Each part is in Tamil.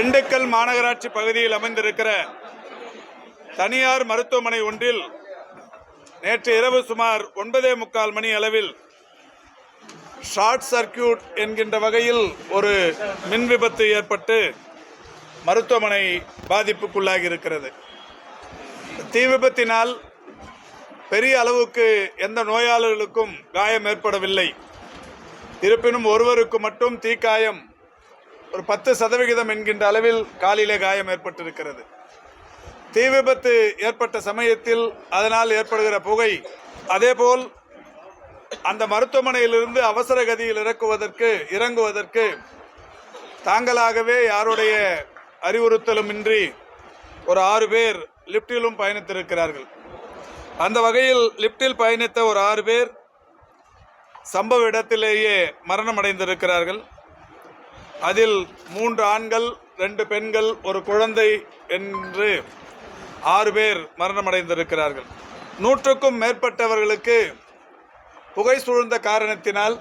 திண்டுக்கல் மாநகராட்சி பகுதியில் அமைந்திருக்கிற தனியார் மருத்துவமனை ஒன்றில் நேற்று இரவு சுமார் ஒன்பதே முக்கால் மணி அளவில் ஷார்ட் சர்க்கியூட் என்கின்ற வகையில் ஒரு மின் விபத்து ஏற்பட்டு மருத்துவமனை பாதிப்புக்குள்ளாகி இருக்கிறது. தீ விபத்தினால் பெரிய அளவுக்கு எந்த நோயாளிகளுக்கும் காயம் ஏற்படவில்லை. இருப்பினும் ஒருவருக்கு மட்டும் தீக்காயம் ஒரு பத்து சதவிகிதம் என்கின்ற அளவில் காலிலே காயம் ஏற்பட்டிருக்கிறது. தீ விபத்து ஏற்பட்ட சமயத்தில் அதனால் ஏற்படுகிற புகை அதேபோல் அந்த மருத்துவமனையிலிருந்து அவசர கதியில் இறக்குவதற்கு இறங்குவதற்கு தாங்களாகவே யாருடைய அறிவுறுத்தலுமின்றி ஒரு ஆறு பேர் லிப்டிலும் பயணித்திருக்கிறார்கள். அந்த வகையில் லிப்டில் பயணித்த ஒரு ஆறு பேர் சம்பவ இடத்திலேயே மரணம் அடைந்திருக்கிறார்கள் அதில் மூன்று ஆண்கள் ரெண்டு பெண்கள் ஒரு குழந்தை என்று ஆறு பேர் மரணமடைந்திருக்கிறார்கள். நூற்றுக்கும் மேற்பட்டவர்களுக்கு புகை சூழ்ந்த காரணத்தினால்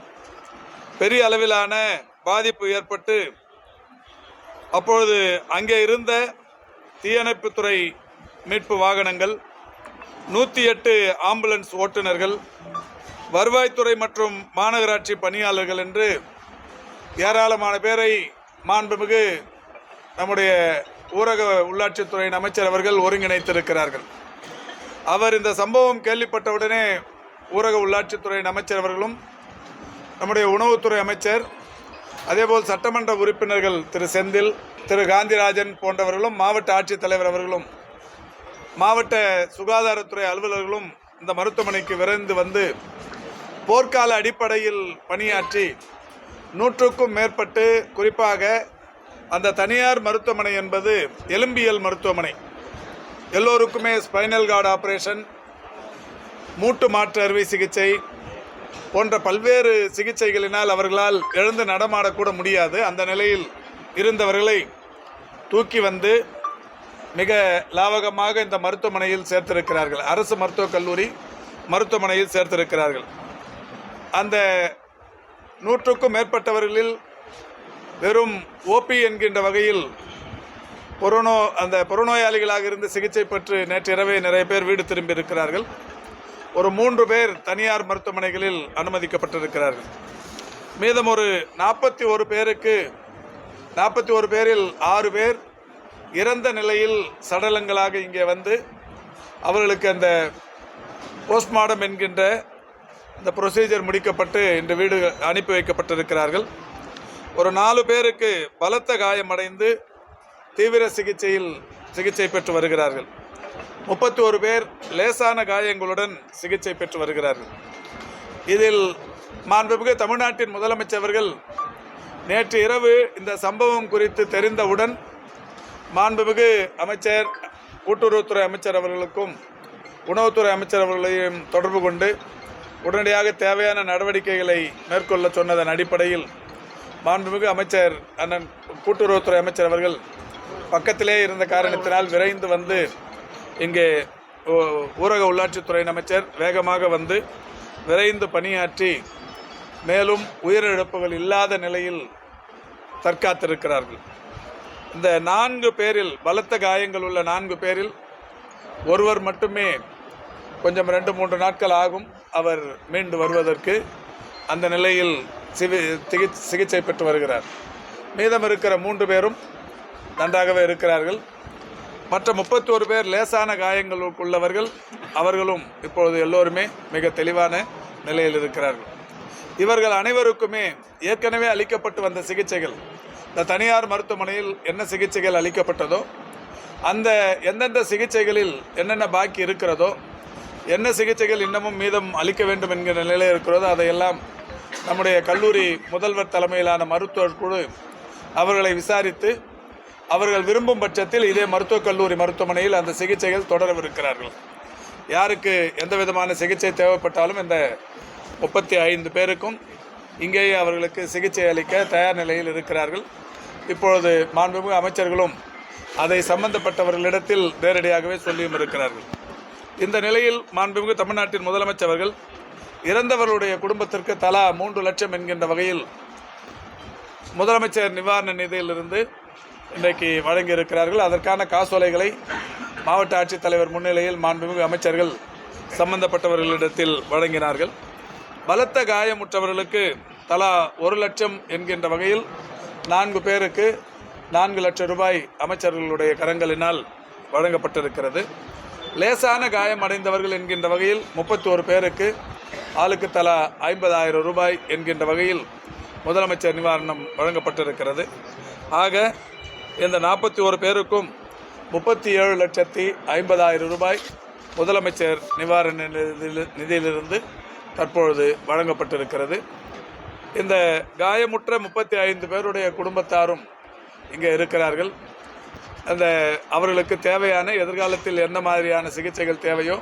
பெரிய அளவிலான பாதிப்பு ஏற்பட்டு அப்பொழுது அங்கே இருந்த தீயணைப்புத்துறை மீட்பு வாகனங்கள் நூற்றி எட்டு ஆம்புலன்ஸ் ஓட்டுநர்கள் வருவாய்த்துறை மற்றும் மாநகராட்சி பணியாளர்கள் என்று ஏராளமான பேரை மாண்புமிகு நம்முடைய ஊரக உள்ளாட்சித்துறையின் அமைச்சர் அவர்கள் ஒருங்கிணைத்திருக்கிறார்கள். அவர் இந்த சம்பவம் கேள்விப்பட்டவுடனே ஊரக உள்ளாட்சித்துறையின் அமைச்சர் அவர்களும் நம்முடைய உணவுத்துறை அமைச்சர் அதேபோல் சட்டமன்ற உறுப்பினர்கள் திரு செந்தில் திரு காந்திராஜன் போன்றவர்களும் மாவட்ட ஆட்சித்தலைவர் அவர்களும் மாவட்ட சுகாதாரத்துறை அலுவலர்களும் இந்த மருத்துவமனைக்கு விரைந்து வந்து போர்க்கால அடிப்படையில் பணியாற்றி நூற்றுக்கும் மேற்பட்டு குறிப்பாக அந்த தனியார் மருத்துவமனை என்பது எலும்பியல் மருத்துவமனை. எல்லோருக்குமே ஸ்பைனல் கார்டு ஆப்ரேஷன் மூட்டு மாற்று அறுவை சிகிச்சை போன்ற பல்வேறு சிகிச்சைகளினால் அவர்களால் எழுந்து நடமாடக்கூட முடியாது. அந்த நிலையில் இருந்தவர்களை தூக்கி வந்து மிக லாவகமாக இந்த மருத்துவமனையில் சேர்த்திருக்கிறார்கள். அரசு மருத்துவக் கல்லூரி மருத்துவமனையில் சேர்த்திருக்கிறார்கள். அந்த நூற்றுக்கும் மேற்பட்டவர்களில் வெறும் ஓபி என்கின்ற வகையில் புறநோ அந்த புறநோயாளிகளாக இருந்து சிகிச்சை பெற்று நேற்று இரவே நிறைய பேர் வீடு திரும்பி இருக்கிறார்கள் ஒரு மூன்று பேர் தனியார் மருத்துவமனைகளில் அனுமதிக்கப்பட்டிருக்கிறார்கள். மீதம் ஒரு நாற்பத்தி ஒரு பேருக்கு நாற்பத்தி ஒரு பேரில் ஆறு பேர் இறந்த நிலையில் சடலங்களாக இங்கே வந்து அவர்களுக்கு அந்த போஸ்ட்மார்டம் என்கின்ற இந்த ப்ரொசீஜர் முடிக்கப்பட்டு இன்று வீடு அனுப்பி வைக்கப்பட்டிருக்கிறார்கள். ஒரு நாலு பேருக்கு பலத்த காயமடைந்து தீவிர சிகிச்சையில் சிகிச்சை பெற்று வருகிறார்கள். முப்பத்தி ஒரு பேர் லேசான காயங்களுடன் சிகிச்சை பெற்று வருகிறார்கள். இதில் மாண்புமிகு தமிழ்நாட்டின் முதலமைச்சர்கள் நேற்று இரவு இந்த சம்பவம் குறித்து தெரிந்தவுடன் மாண்புமிகு அமைச்சர் கூட்டுறவுத்துறை அமைச்சர் அவர்களுக்கும் உணவுத்துறை அமைச்சர் அவர்களையும் தொடர்பு கொண்டு உடனடியாக தேவையான நடவடிக்கைகளை மேற்கொள்ள சொன்னதன் அடிப்படையில் மாண்புமிகு அமைச்சர் அண்ணன் கூட்டுறவுத்துறை அமைச்சர் அவர்கள் பக்கத்திலே இருந்த காரணத்தினால் விரைந்து வந்து இங்கே ஊரக உள்ளாட்சித்துறை அமைச்சர் வேகமாக வந்து விரைந்து பணியாற்றி மேலும் உயிரிழப்புகள் இல்லாத நிலையில் தற்காத்திருக்கிறார்கள். இந்த நான்கு பேரில் பலத்த காயங்கள் உள்ள நான்கு பேரில் ஒருவர் மட்டுமே கொஞ்சம் ரெண்டு மூன்று நாட்கள் ஆகும். அவர் மீண்டு வருவதற்கு அந்த நிலையில் சிவி சிகிச்சை பெற்று வருகிறார். மீதம் இருக்கிற மூன்று பேரும் நன்றாகவே இருக்கிறார்கள். மற்ற முப்பத்தோரு பேர் லேசான காயங்களுக்குள்ளவர்கள். உள்ளவர்கள் அவர்களும் இப்பொழுது எல்லோருமே மிக தெளிவான நிலையில் இருக்கிறார்கள். இவர்கள் அனைவருக்குமே ஏற்கனவே அளிக்கப்பட்டு வந்த சிகிச்சைகள். இந்த தனியார் மருத்துவமனையில் என்ன சிகிச்சைகள் அளிக்கப்பட்டதோ அந்த எந்தெந்த சிகிச்சைகளில் என்னென்ன பாக்கி இருக்கிறதோ என்ன சிகிச்சைகள் இன்னமும் மீதம் அளிக்க வேண்டும் என்கிற நிலையில் இருக்கிறதோ அதையெல்லாம் நம்முடைய கல்லூரி முதல்வர் தலைமையிலான மருத்துவர் குழு அவர்களை விசாரித்து அவர்கள் விரும்பும் பட்சத்தில் இதே மருத்துவக் கல்லூரி மருத்துவமனையில் அந்த சிகிச்சைகள் தொடரவிருக்கிறார்கள். யாருக்கு எந்த விதமான சிகிச்சை தேவைப்பட்டாலும் இந்த முப்பத்தி ஐந்து பேருக்கும் இங்கேயே அவர்களுக்கு சிகிச்சை அளிக்க தயார் நிலையில் இருக்கிறார்கள். இப்பொழுது மாண்புமிகு அமைச்சர்களும் அதை சம்பந்தப்பட்டவர்களிடத்தில் நேரடியாகவே சொல்லியும் இருக்கிறார்கள். இந்த நிலையில் மாண்புமிகு தமிழ்நாட்டின் முதலமைச்சர் அவர்கள் இறந்தவர்களுடைய குடும்பத்திற்கு தலா மூன்று லட்சம் என்கின்ற வகையில் முதலமைச்சர் நிவாரண நிதியிலிருந்து இன்றைக்கு வழங்கியிருக்கிறார்கள். அதற்கான காசோலைகளை மாவட்ட ஆட்சித்தலைவர் முன்னிலையில் மாண்புமிகு அமைச்சர்கள் சம்பந்தப்பட்டவர்களிடத்தில் வழங்கினார்கள். பலத்த காயமுற்றவர்களுக்கு தலா ஒரு லட்சம் என்கின்ற வகையில் நான்கு பேருக்கு நான்கு லட்சம் ரூபாய் அமைச்சர்களுடைய கரங்களினால் வழங்கப்பட்டிருக்கிறது. லேசான காயம் அடைந்தவர்கள் என்கின்ற வகையில் முப்பத்தோரு பேருக்கு ஆளுக்கு தலா ஐம்பதாயிரம் ரூபாய் என்கின்ற வகையில் முதலமைச்சர் நிவாரணம் வழங்கப்பட்டிருக்கிறது. ஆக இந்த நாற்பத்தி ஒரு பேருக்கும் முப்பத்தி ஏழு லட்சத்தி ஐம்பதாயிரம் ரூபாய் முதலமைச்சர் நிவாரண நிதியில்- நிதியிலிருந்து தற்பொழுது வழங்கப்பட்டிருக்கிறது. இந்த காயமுற்ற முப்பத்தி ஐந்து பேருடைய குடும்பத்தாரும் இங்கே இருக்கிறார்கள். அந்த அவர்களுக்கு தேவையான எதிர்காலத்தில் என்ன மாதிரியான சிகிச்சைகள் தேவையோ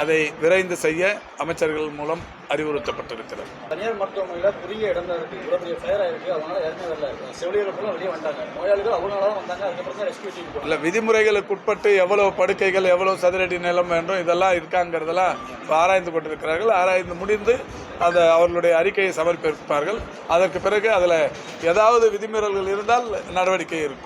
அதை விரைந்து செய்ய அமைச்சர்கள் மூலம் அறிவுறுத்தப்பட்டிருக்கிறது. தனியார் மருத்துவமனையில் பெரிய இடம் இவ்வளோ அதனால யாருமே வரல. செவிலியர்கள் ஃபுல்லாக வெளியே வந்தாங்க நோயாளிகள் அவங்களால தான் வந்தாங்க. அதுக்கப்புறம் தான் ரெஸ்கியூ டீம் இல்லை விதிமுறைகளுக்கு உட்பட்டு எவ்வளவு படுக்கைகள் எவ்வளவு சதுரடி நிலம் வேண்டும் இதெல்லாம் இருக்காங்கிறதெல்லாம் ஆராய்ந்து கொண்டிருக்கிறார்கள். ஆராய்ந்து முடிந்து அந்த அவர்களுடைய அறிக்கையை சமர்ப்பிப்பார்கள். அதற்கு பிறகு அதில் ஏதாவது விதிமீறல்கள் இருந்தால் நடவடிக்கை இருக்கும்.